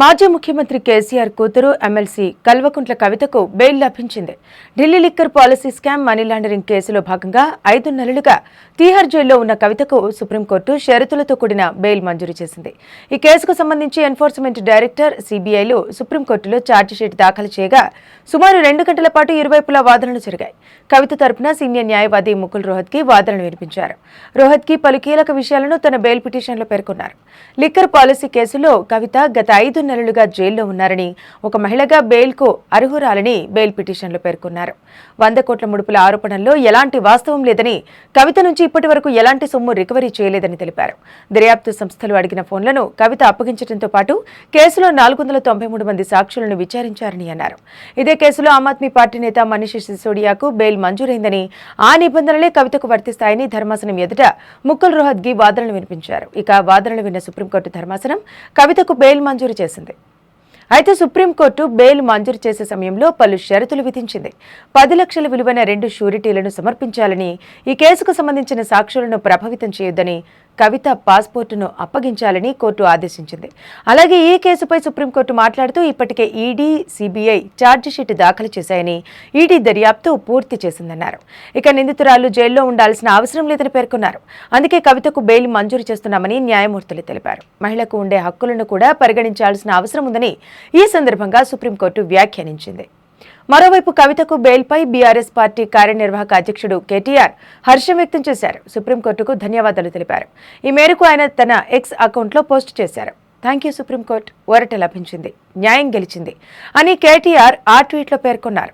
మాజీ ముఖ్యమంత్రి కేసీఆర్ కూతురు ఎమ్మెల్సీ కల్వకుంట్ల కవితకు బెయిల్ లభించింది. Delhi liquor policy scam money laundering కేసులో భాగంగా ఐదు నెలలుగా తీహార్ జైల్లో ఉన్న కవితకు సుప్రీంకోర్టు షరతులతో కూడిన బెయిల్ మంజూరు చేసింది. ఈ కేసుకు సంబంధించి ఎన్ఫోర్స్మెంట్ డైరెక్టర్ సిబిఐలు సుప్రీంకోర్టులో ఛార్జిషీట్ దాఖలు చేయగా సుమారు రెండు గంటల పాటు ఇరువైపులా వాదనలు జరిగాయి. కవిత తరపున సీనియర్ న్యాయవాది ముకుల్ రోహత్కి వాదనలు వినిపించారు. రోహత్కి పలు కీలక విషయాలను తన బెయిల్ పిటిషన్లో పేర్కొన్నారు. లిక్కర్ పాలసీ కేసులో కవిత గత ఐదు నెలలుగా జైల్లో ఉన్నారని ఒక మహిళగా బెయిల్కు అర్హురాలని బెయిల్ పిటిషన్లో పేర్కొన్నారు. వంద కోట్ల ముడుపుల ఆరోపణల్లో ఎలాంటి వాస్తవం లేదని కవిత నుంచి ఇప్పటి వరకు ఎలాంటి సొమ్ము రికవరీ చేయలేదని తెలిపారు. దర్యాప్తు సంస్థలు అడిగిన ఫోన్లను కవిత అప్పగించడంతో పాటు కేసులో నాలుగు వందల తొంభై మూడు మంది సాక్షులను విచారించారని అన్నారు. ఇదే కేసులో ఆమ్ ఆద్మీ పార్టీ నేత మనీష్ సిసోడియాకు బెయిల్ మంజూరైందని ఆ నిబంధనలే కవితకు వర్తిస్తాయని ధర్మాసనం ఎదుట ముక్కుల్ రోహద్గి వాదనలు వినిపించారు. ఇక వాదనలు విన్న సుప్రీంకోర్టు ధర్మాసనం కవితకు బెయిల్ మంజూరు చేశారు చేసింది. అయితే సుప్రీంకోర్టు బెయిల్ మంజూరు చేసే సమయంలో పలు షరతులు విధించింది. పది లక్షల విలువైన రెండు షూరిటీలను సమర్పించాలని ఈ కేసుకు సంబంధించిన సాక్షులను ప్రభావితం చేయొద్దని కవిత పాస్పోర్టును అప్పగించాలని కోర్టు ఆదేశించింది. అలాగే ఈ కేసుపై సుప్రీంకోర్టు మాట్లాడుతూ ఇప్పటికే ఈడీ సిబిఐ ఛార్జిషీట్ దాఖలు చేశాయని ఈడీ దర్యాప్తు పూర్తి చేసిందన్నారు. ఇక నిందితురాలు జైల్లో ఉండాల్సిన అవసరం లేదని పేర్కొన్నారు. అందుకే కవితకు బెయిల్ మంజూరు చేస్తున్నామని న్యాయమూర్తులు తెలిపారు. మహిళకు ఉండే హక్కులను కూడా పరిగణించాల్సిన అవసరం ఉందని ఈ సందర్భంగా సుప్రీంకోర్టు వ్యాఖ్యానించింది. మరోవైపు కవితకు బెయిల్పై బీఆర్ఎస్ పార్టీ కార్యనిర్వాహక అధ్యక్షుడు కేటీఆర్ హర్షం వ్యక్తం చేశారు. సుప్రీంకోర్టుకు ధన్యవాదాలు తెలిపారు. ఈ మేరకు ఆయన తన ఎక్స్ అకౌంట్లో పోస్ట్ చేశారు. Thank you supreme court. ఒరట లభించింది. న్యాయం గెలిచింది. అని కేటీఆర్ ఆ ట్వీట్లో పేర్కొన్నారు.